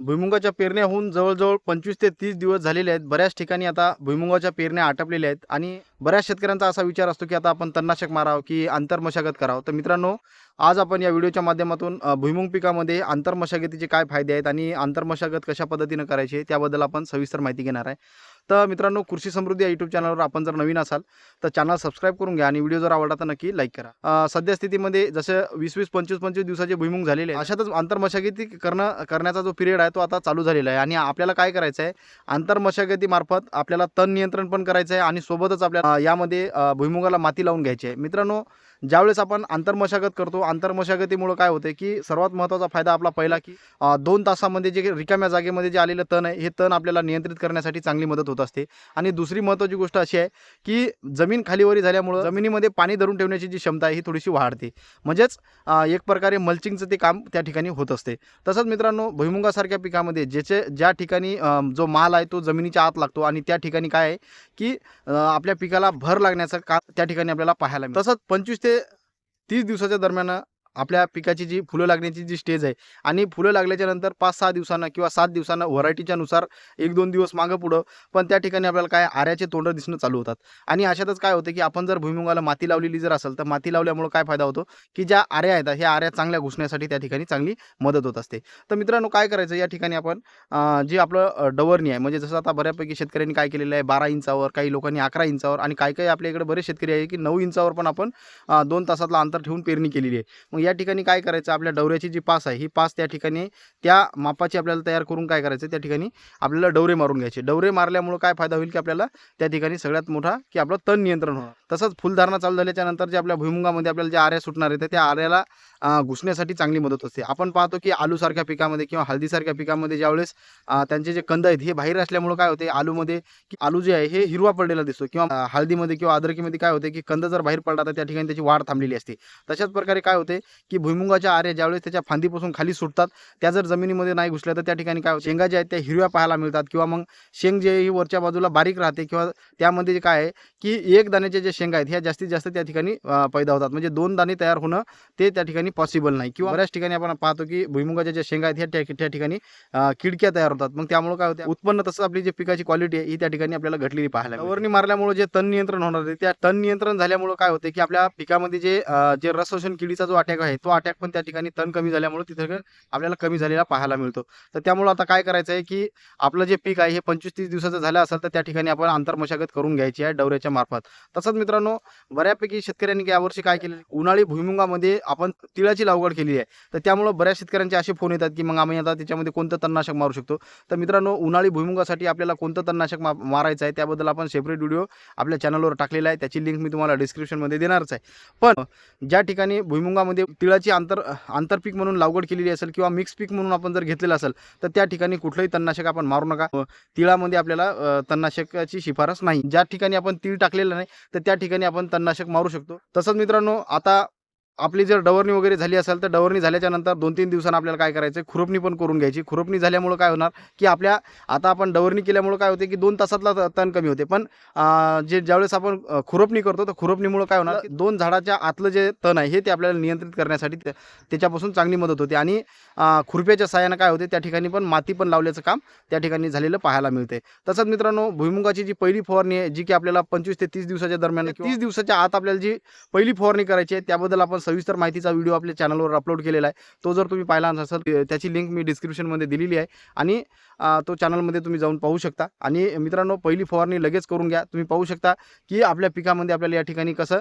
भुईमुगाच्या पेरण्या होऊन जवळजवळ पंचवीस ते तीस दिवस झालेले आहेत. बऱ्याच ठिकाणी आता भुईमुगाच्या पेरण्या आटपलेल्या आहेत. आणि बऱ्याच शेतकऱ्यांचा असा विचार असतो की आता आपण तणनाशक मारावं की आंतरमशागत करावं. तर मित्रांनो आज आपण या व्हिडिओच्या माध्यमातून भुईमुंग भुईमुग पिकामध्ये आंतरमशागतीचे काय फायदे आहेत आणि आंतरमशागत कशा पद्धतीनं करायची त्याबद्दल आपण सविस्तर माहिती घेणार आहे. तर मित्रांनो कृषी समृद्धी या यूट्यूब चॅनलवर आपण जर नवीन असाल तर चॅनल सबस्क्राईब करून घ्या आणि व्हिडिओ जर आवडला तर नक्की लाईक करा. सद्यस्थितीमध्ये सध्या स्थितीमध्ये जसं वीस वीस पंचवीस पंचवीस दिवसाचे भुईमुग झालेले आहे अशातच आंतरमशागती करणं करण्याचा जो पिरियड आहे तो आता चालू झालेला आहे आणि आपल्याला काय करायचं आहे? आंतरमशागतीमार्फत आपल्याला तण नियंत्रण पण करायचं आहे आणि सोबतच आपल्याला यामध्ये भुईमुगाला माती लावून घ्यायची आहे. मित्रांनो ज्यावेळेस आपण आंतरमशागत करतो आंतरमशागतीमुळं काय होते की सर्वात महत्त्वाचा फायदा आपला पहिला की दोन तासामध्ये जे रिकाम्या जागेमध्ये जे आलेलं तण आहे हे तण आपल्याला नियंत्रित करण्यासाठी चांगली मदत होत असते. आणि दुसरी महत्त्वाची गोष्ट अशी आहे की जमीन खालीवरी झाल्यामुळं जमिनीमध्ये पाणी धरून ठेवण्याची जी क्षमता आहे ही थोडीशी वाढते. म्हणजेच एक प्रकारे मल्चिंगचं ते काम त्या ठिकाणी होत असते. तसंच मित्रांनो भुईमुगासारख्या पिकामध्ये ज्याचे ज्या ठिकाणी जो माल आहे तो जमिनीच्या आत लागतो आणि त्या ठिकाणी काय आहे की आपल्या पिकाला भर लागण्याचं काम त्या ठिकाणी आपल्याला पाहायला मिळतं. तसंच पंचवीस ते तीस दिवसाच्या दरम्यान आपल्या पिकाची जी फुलं लागण्याची जी स्टेज आहे आणि फुलं लागल्याच्या नंतर पाच सहा दिवसांना किंवा सात दिवसानं व्हरायटीच्या नुसार एक दोन दिवस मागं पुढं पण त्या ठिकाणी आपल्याला काय आऱ्याचे तोंड दिसणं चालू होतात. आणि अशातच काय होतं की आपण जर भुईमुगाला माती लावलेली जर असेल तर माती लावल्यामुळं काय फायदा होतो? की ज्या आऱ्या आहेत ह्या आऱ्या चांगल्या घुसण्यासाठी त्या ठिकाणी चांगली मदत होत असते. तर मित्रांनो काय करायचं? या ठिकाणी आपण जे आपलं डवरणी आहे म्हणजे जसं आता बऱ्यापैकी शेतकऱ्यांनी काय केलेलं आहे बारा इंचावर काही लोकांनी अकरा इंचावर आणि काही काही आपल्या इकडे बरेच शेतकरी आहे की नऊ इंचावर पण आपण दोन तासातला अंतर ठेवून पेरणी केलेली आहे. मग या ठिकाणी काय करायचं? आपल्या डवऱ्याची जी पास आहे ही पास त्या ठिकाणी त्या मापाची आपल्याला तयार करून काय करायचं? त्या ठिकाणी आपल्याला डवरे मारून घ्यायचे. डवरे मारल्यामुळं काय फायदा होईल की आपल्याला त्या ठिकाणी सगळ्यात मोठा की आपलं तण नियंत्रण होणार. तसंच फुलधारणा चालू झाल्याच्यानंतर जे आपल्या भुईमुगामध्ये आपल्याला ज्या आऱ्या सुटणार आहेत त्या आऱ्याला घुसण्यासाठी चांगली मदत असते आपण पाहतो की आलूसारख्या पिकामध्ये किंवा हळदीसारख्या पिकामध्ये ज्यावेळेस त्यांचे जे कंद आहेत हे बाहेर असल्यामुळं काय होते? आलूमध्ये की आलू जे आहे हे हिरवा पडलेला दिसतो किंवा हळदीमध्ये किंवा अद्रकीमध्ये काय होते की कंद जर बाहेर पडला तर त्या ठिकाणी त्याची वाढ थांबलेली असते. तशाच प्रकारे काय होते? की भुईमुगाच्या आऱ्या ज्यावेळेस त्याच्या फांदीपासून खाली सुटतात त्या जर जमिनीमध्ये नाही घुसल्या तर त्या ठिकाणी काय शेंगा ज्या आहेत त्या हिरव्या पाहायला मिळतात. किंवा मग शेंग जे ही वरच्या बाजूला बारीक राहते किंवा त्यामध्ये जे काय आहे की एक दाण्याचे जे शेंगा आहेत ह्या जास्तीत जास्त त्या ठिकाणी पैदा होतात. म्हणजे दोन दाणे तयार होणं ते त्या ठिकाणी पॉसिबल नाही. किंवा बऱ्याच ठिकाणी आपण पाहतो की भुईमुगाच्या ज्या शेंगा आहेत ह्या त्या- ठिकाणी किडक्या तयार होतात. मग त्यामुळे काय होतं उत्पन्न तसं आपली जी पिकाची क्वालिटी आहे ही त्या ठिकाणी आपल्याला घटलेली पाहायला वरणी मारल्यामुळे जे तण नियंत्रण होणार आहे त्या तण नियंत्रण झाल्यामुळे काय होते की आपल्या पिकामध्ये जे जे रस शोषण किडीचा जो अटॅक आहे. तो अटॅक पण त्या ठिकाणी तण कमी झाल्यामुळे तिथे आपल्याला कमी झालेला पाहायला मिळतो. तर त्यामुळे आता काय करायचं आहे की आपलं जे पीक आहे हे पंचवीस तीस दिवसाचं झालं असेल तर त्या ठिकाणी आपण आंतरमशागत करून घ्यायची आहे डवऱ्याच्या मार्फत. तसंच मित्रांनो बऱ्यापैकी शेतकऱ्यांनी यावर्षी काय केलं उन्हाळी भुईमुगामध्ये आपण तिळाची लागवड केली आहे. तर त्यामुळं बऱ्याच शेतकऱ्यांचे असे फोन येतात की मग आम्ही आता त्याच्यामध्ये कोणतं तणनाशक मारू शकतो? तर मित्रांनो उन्हाळी भुईमुगासाठी आपल्याला कोणतं तणनाशक मा मारायचं आहे त्याबद्दल आपण सेपरेट व्हिडिओ आपल्या चॅनलवर टाकलेला आहे. त्याची लिंक मी तुम्हाला डिस्क्रिप्शनमध्ये देणारच आहे. पण ज्या ठिकाणी भुईमुगामध्ये तिळाची आंतर आंतरपीक म्हणून लागवड केलेली असेल किंवा मिक्स पीक म्हणून आपण जर घेतलेलं असेल तर त्या ठिकाणी कुठलंही तणनाशक आपण मारू नका. तिळामध्ये आपल्याला तणनाशकाची शिफारस नाही. ज्या ठिकाणी आपण तीळ टाकलेलं नाही तर त्या ठिकाणी आपण तणनाशक मारू शकतो. तसंच मित्रांनो आता आपली जर डवरणी वगैरे झाली असेल तर डवरणी झाल्याच्यानंतर दोन तीन दिवसांना आपल्याला काय करायचं आहे खुरपणी पण करून घ्यायची. खुरपणी झाल्यामुळं काय होणार? की आपल्या आता आपण डवरणी केल्यामुळं काय होते की दोन तासातला तण कमी होते. पण जे ज्यावेळेस आपण खुरपणी करतो तर खुरपणीमुळं काय होणार दोन झाडाच्या आतलं जे तण आहे हे ते आपल्याला नियंत्रित करण्यासाठी त्या- त्याच्यापासून चांगली मदत होते. आणि खुरप्याच्या साहाय्यानं काय होते त्या ठिकाणी पण माती पण लावल्याचं काम त्या ठिकाणी झालेलं पाहायला मिळते. तसंच मित्रांनो भुईमुगाची जी पहिली फवारणी आहे जी की आपल्याला पंचवीस ते तीस दिवसाच्या दरम्यान तीस दिवसाच्या आत आपल्याला जी पहिली फवारणी करायची आहे त्याबद्दल आपण सविस्तर माहितीचा व्हिडिओ आपल्या चॅनलवर अपलोड केलेला आहे. तो जर तुम्ही पाहिला नसेल त्याची लिंक मी डिस्क्रिप्शनमध्ये दिलेली आहे. आणि तो चॅनलमध्ये तुम्ही जाऊन पाहू शकता. आणि मित्रांनो पहिली फवारणी लगेच करून घ्या. तुम्ही पाहू शकता की आपल्या पिकामध्ये आपल्याला या ठिकाणी कसं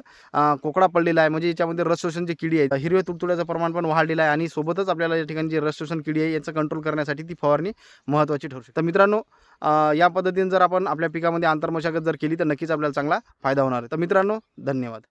कोकडा पडलेला आहे. म्हणजे याच्यामध्ये रस शोषण किडी आहे हिरव्या तुडतुड्याचं प्रमाण पण वाढलेलं आहे. आणि सोबतच आपल्याला या ठिकाणी जी रस शोषण किडी आहे याचं कंट्रोल करण्यासाठी ती फवारणी महत्त्वाची ठरू शकते. तर मित्रांनो या पद्धतीने जर आपण आपल्या पिकामध्ये आंतरमशागत जर केली तर नक्कीच आपल्याला चांगला फायदा होणार आहे. तर मित्रांनो धन्यवाद.